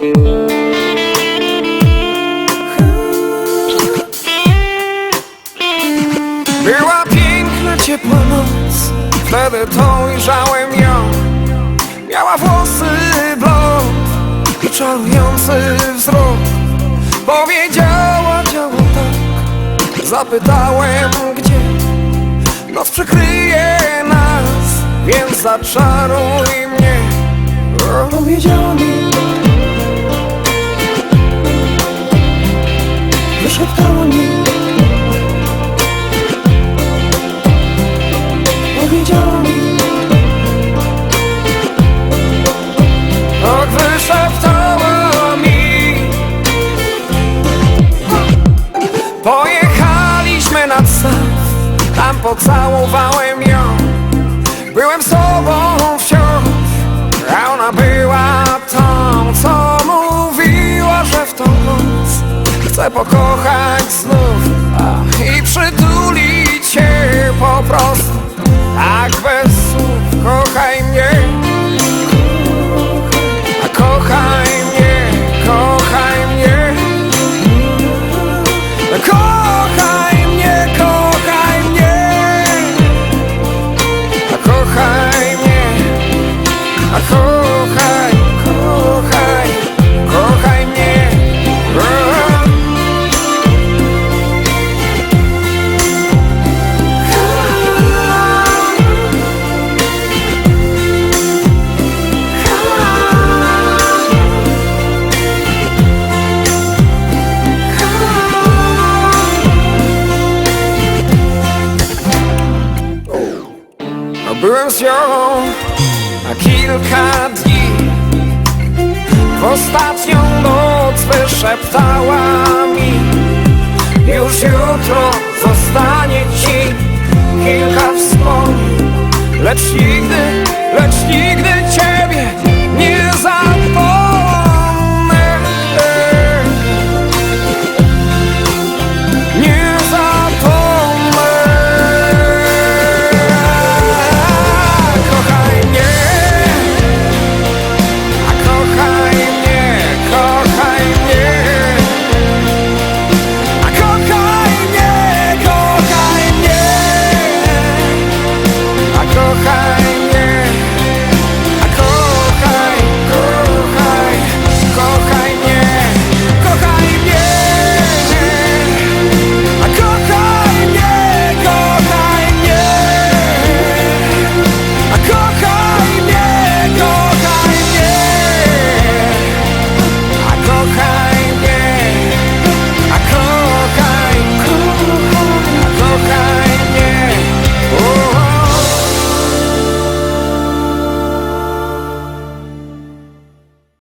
Była piękna, ciepła noc Wtedy to ujrzałem ją. Miała włosy blond I czarujący wzrok Powiedziała, działo tak. Zapytałem, gdzie? Noc przykryje nas Więc zaczaruj mnie Wyszeptała mi Powiedziała mi Tak wyszeptała mi Pojechaliśmy nad staw Tam pocałowałem ją. Byłem sobą Chcę pokochać znów I przytulić się po prostu. Tak bez słów Kochaj mnie. A kochaj mnie Kochaj mnie. Kochaj Byłem z nią na kilka dni. W ostatnią noc wyszeptała mi Już jutro zostanie ci kilka wspomnień Lecz nigdy